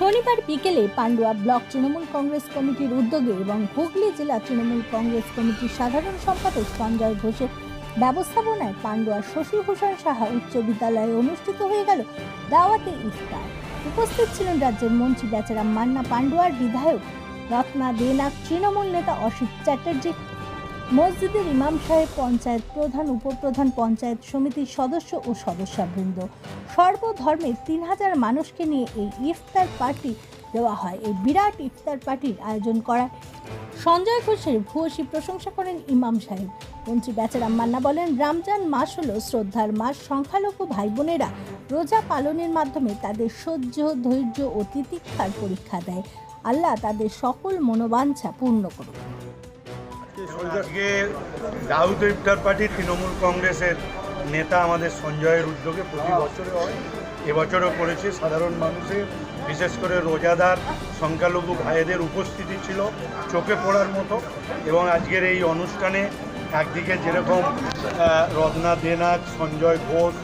শনিবার বিকেলে পান্ডুয়া ব্লক তৃণমূল কংগ্রেস কমিটির উদ্যোগে এবং হুগলি জেলা তৃণমূল কংগ্রেস কমিটির সাধারণ সম্পাদক সঞ্জয় ঘোষের ব্যবস্থাপনায় পান্ডুয়া শশী ভূষণ সাহা উচ্চ বিদ্যালয়ে অনুষ্ঠিত হয়ে গেল দাওয়াতে ইফতার। উপস্থিত ছিলেন রাজ্যের মন্ত্রী বেচারাম মান্না পান্ডুয়ার বিধায়ক রত্না দেনাক তৃণমূল নেতা অসিত চ্যাটার্জি মসজিদের ইমাম সাহেব পঞ্চায়েত প্রধান, উপপ্রধান পঞ্চায়েত সমিতির সদস্য ও সদস্যবৃন্দ। সর্বধর্মের তিন হাজার মানুষকে নিয়ে এই ইফতার পার্টি দেওয়া হয়। এই বিরাট ইফতার পার্টির আয়োজন করা সঞ্জয় ঘোষের ভূয়সী প্রশংসা করেন ইমাম সাহেব। মন্ত্রী বেচারাম মান্না বলেন, রমজান মাস হলো শ্রদ্ধার মাস। সংখ্যালঘু ভাই বোনেরা রোজা পালনের মাধ্যমে তাদের সহ্য, ধৈর্য ও তিতিক্ষার পরীক্ষা দেয়। আল্লাহ তাদের সকল মনোবাঞ্ছা পূর্ণ করুন আজকে দাউদ ইফতার পার্টি তৃণমূল কংগ্রেসের নেতা আমাদের সঞ্জয়ের উদ্যোগে প্রতি বছরে হয়। এবছরও করেছে। সাধারণ মানুষের বিশেষ করে রোজাদার, সংখ্যালঘু ভাইদের উপস্থিতি ছিল চোখে পড়ার মতো এবং আজকের এই অনুষ্ঠানে একদিকে যেরকম রত্না দেনাথ সঞ্জয় ঘোষ,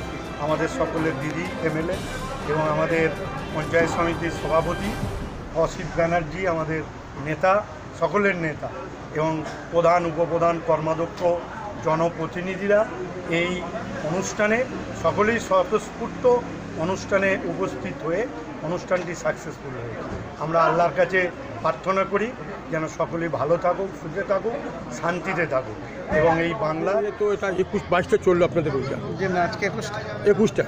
আমাদের সকলের দিদি এমএলএ এবং আমাদের পঞ্চায়েত সমিতির সভাপতি অসিত ব্যানার্জি, আমাদের নেতা সকলের নেতা এবং প্রধান উপপ্রধান কর্মাধ্যক্ষ জনপ্রতিনিধিরা এই অনুষ্ঠানে সকলেই স্বতঃস্ফূর্ত অনুষ্ঠানে উপস্থিত হয়ে অনুষ্ঠানটি সাকসেসফুল হয়েছে। আমরা আল্লাহর কাছে প্রার্থনা করি যেন সকলেই ভালো থাকুক সুখে থাকুক শান্তিতে থাকুক এবং এই বাংলা তো এটা একুশ বাইশটা চলল আপনাদের যে না আজকে একুশটা। একুশটা।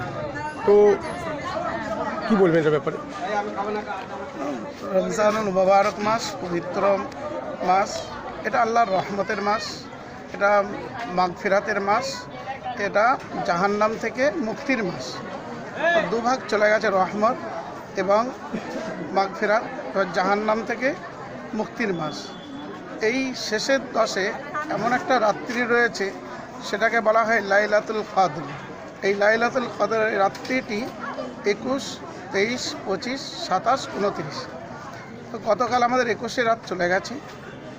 তো কি বলবেন এটার ব্যাপারে? রমজানুল মুবারক মাস, পবিত্র মাস, এটা আল্লাহর রহমতের মাস, এটা মাগফিরাতের মাস, এটা জাহান্নাম থেকে মুক্তির মাস। দুভাগ চলে গেছে রহমত এবং মাগফিরাত জাহান্নাম থেকে মুক্তির মাস। এই শেষের দশে এমন একটা রাত্রি রয়েছে, সেটাকে বলা হয় লাইলাতুল কদর। এই লাইলাতুল কদর রাত্রিটি একুশ তেইশ, পঁচিশ, সাতাশ, উনত্রিশ। তো গতকাল আমাদের একুশে রাত চলে গেছে।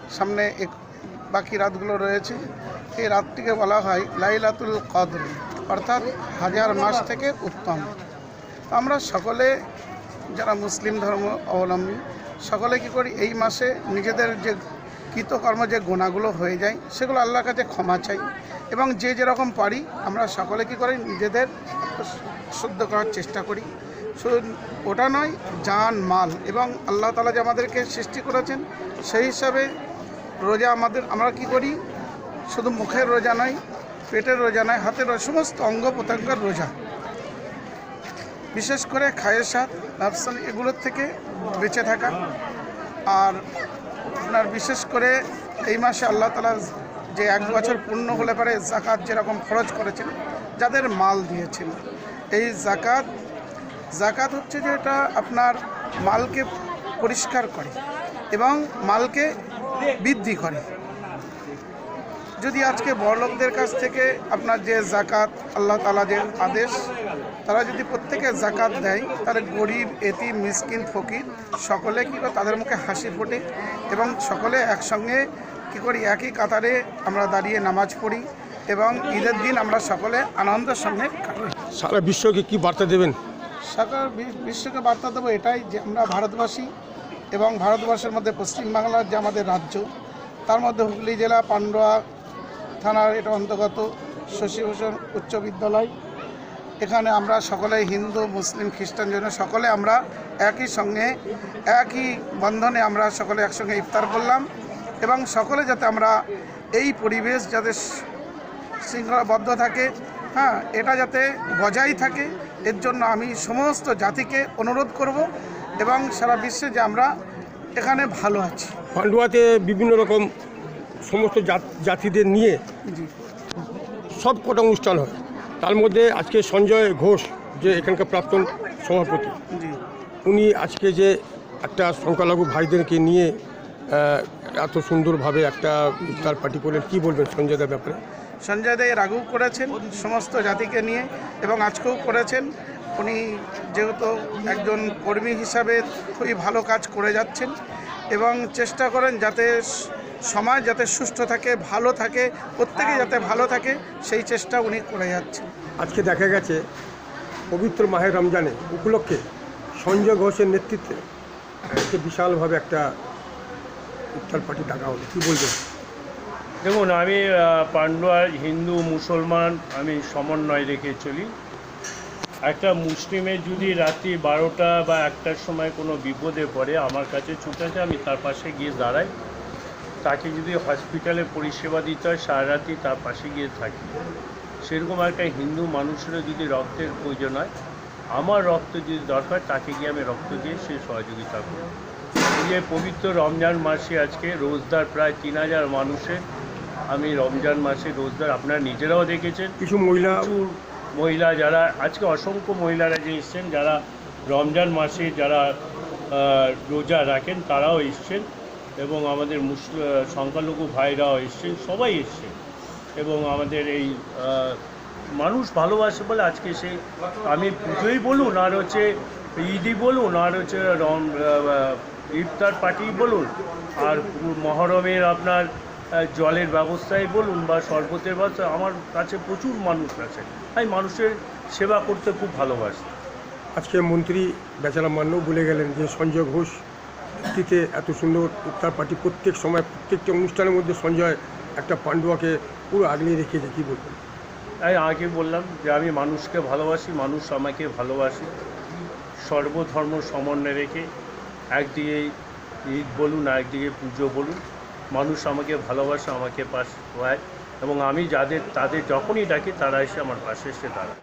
সামনে এক- বাকি রাতগুলো রয়েছে। এই রাতটিকে বলা হয় লাইলাতুল কদর, অর্থাৎ হাজার মাস থেকে উত্তম। আমরা সকলে, যারা মুসলিম ধর্ম অবলম্বী, সকলে কি করি, এই মাসে নিজেদের যে কৃতকর্ম যে গোনাগুলো হয়ে যায়, সেগুলো আল্লাহর কাছে ক্ষমা চাই। এবং যে যেরকম পারি, আমরা সকলে কি করি, নিজেদের শুদ্ধ করার চেষ্টা করি। ওটা নয়, জান, মাল এবং আল্লাহ তালা যে আমাদেরকে সৃষ্টি করেছেন, সেই হিসাবে রোজা আমাদের, আমরা কি করি? শুধু মুখের রোজা নয়, পেটের রোজা নয়, হাতের সমস্ত অঙ্গ প্রত্যঙ্গের রোজা। বিশেষ করে খায়ের স্বাদ ব্যবসা এগুলোর থেকে বেঁচে থাকা। আর আপনার বিশেষ করে এই মাসে আল্লাহ তালা যে এক বছর পূর্ণ হলে পরে জাকাত যেরকম খরচ করেছেন, যাদের মাল দিয়েছেন, এই জাকাত জাকাত হচ্ছে যে এটা আপনার মালকে পরিষ্কার করে এবং মালকে বৃদ্ধি করে। যদি আজকে বড়লোকদের কাছ থেকে আপনার যে জাকাত আল্লাহ তালা যে আদেশ, তারা যদি প্রত্যেকে জাকাত দেয়, তাহলে গরিব এতি মিসকিন, ফকির সকলে কী করে তাদের মুখে হাসি ফোটে এবং সকলে একসঙ্গে কী করি, একই কাতারে আমরা দাঁড়িয়ে নামাজ পড়ি এবং ঈদের দিন আমরা সকলে আনন্দের সঙ্গে সারা বিশ্বকে কি বার্তা দেবেন? সরকার বিশ্বকে বার্তা দেবো এটাই যে আমরা ভারতবাসী এবং ভারতবর্ষের মধ্যে পশ্চিমবাংলার যে আমাদের রাজ্য, তার মধ্যে হুগলি জেলা, পান্ডুয়া থানার এটা অন্তর্গত শশীভূষণ উচ্চ বিদ্যালয়। এখানে আমরা সকলে হিন্দু, মুসলিম, খ্রিস্টান জন্য সকলে আমরা একই সঙ্গে, একই বন্ধনে আমরা সকলে একসঙ্গে ইফতার করলাম এবং সকলে যাতে আমরা এই পরিবেশ যাতে শৃঙ্খলাবদ্ধ থাকে হ্যাঁ এটা যাতে বজায় থাকে এর জন্য আমি সমস্ত জাতিকে অনুরোধ করব এবং সারা বিশ্বে যে আমরা এখানে ভালো আছি। পান্ডুয়াতে বিভিন্ন রকম সমস্ত জাতিদের নিয়ে সব কটা অনুষ্ঠান হয়। তার মধ্যে আজকে সঞ্জয় ঘোষ যে এখানকার প্রাক্তন সভাপতি উনি আজকে যে একটা সংখ্যালঘু ভাইদেরকে নিয়ে এত সুন্দরভাবে একটা তার পার্টি করলেন। কী বলবেন সঞ্জয়দার ব্যাপারে? সঞ্জয় দে এর আগেও করেছেন সমস্ত জাতিকে নিয়ে এবং আজকেও করেছেন। উনি যেহেতু একজন কর্মী হিসাবে খুবই ভালো কাজ করে যাচ্ছেন এবং চেষ্টা করেন যাতে সমাজ যাতে সুষ্ঠু থাকে ভালো থাকে প্রত্যেকে যাতে ভালো থাকে সেই চেষ্টা উনি করে যাচ্ছেন। আজকে দেখা গেছে পবিত্র মাহের রমজানে উপলক্ষে সঞ্জয় ঘোষের নেতৃত্বে বিশালভাবে একটা ইফতার পার্টি ডাকা হলো। কী বলবেন? দেখুন আমি আহ, পান্ডুয়া হিন্দু মুসলমান আমি সমন্বয় রেখে চলি। একটা মুসলিমের যদি রাত্রি বারোটা বা একটার সময় কোনো বিপদে পড়ে আমার কাছে ছুটে আসে আমি তার পাশে গিয়ে দাঁড়াই। তাকে যদি হসপিটালে পরিষেবা দিতে হয় সারা রাত্রি তার পাশে গিয়ে থাকি। সেরকম একটা হিন্দু মানুষেরও যদি রক্তের প্রয়োজন হয় আমার রক্ত যদি দরকার তাকে গিয়ে আমি রক্ত দিয়ে সে সহযোগিতা করি। যে পবিত্র রমজান মাসে আজকে রোজদার প্রায় তিন হাজার মানুষের আমি রমজান মাসে রোজদার আপনারা নিজেরাও দেখেছেন। কিছু মহিলা মহিলা যারা আজকে অসংখ্য মহিলারা যে এসছেন যারা রমজান মাসে যারা রোজা রাখেন তারাও এসছেন এবং আমাদের মুসল সংখ্যালঘু ভাইরাও এসছেন সবাই এসছেন এবং আমাদের এই মানুষ ভালোবাসে বলে আজকে সে আমি পুজোই বলুন আর হচ্ছে ঈদই বলুন আর হচ্ছে রম ইফতার পার্টি বলুন। আর মহরমের আপনার জলের ব্যবস্থাই বলুন বা শরবতের ব্যবস্থা আমার কাছে প্রচুর মানুষ আছে। আমি মানুষের সেবা করতে খুব ভালোবাসি। আজকে মন্ত্রী বেচারা মান্য বলে গেলেন যে সঞ্জয় ঘোষ নেতৃত্বে এত সুন্দর ইফতার পার্টি প্রত্যেক সময় প্রত্যেকটা অনুষ্ঠানের মধ্যে সঞ্জয় একটা পাণ্ডুয়াকে পুরো আগলিয়ে রেখেছে কী বলবেন? আমি আগে বললাম যে আমি মানুষকে ভালোবাসি মানুষ আমাকে ভালোবাসি। সর্বধর্ম সমন্বয় রেখে একদিকে ঈদ বলুন একদিকে পুজো বলুন। মানুষ আমাকে ভালোবাসে, আমাকে পাশ হয় এবং আমি যাদের, তাদের যখনই ডাকি, তারা এসে আমার পাশে এসে দাঁড়ায়।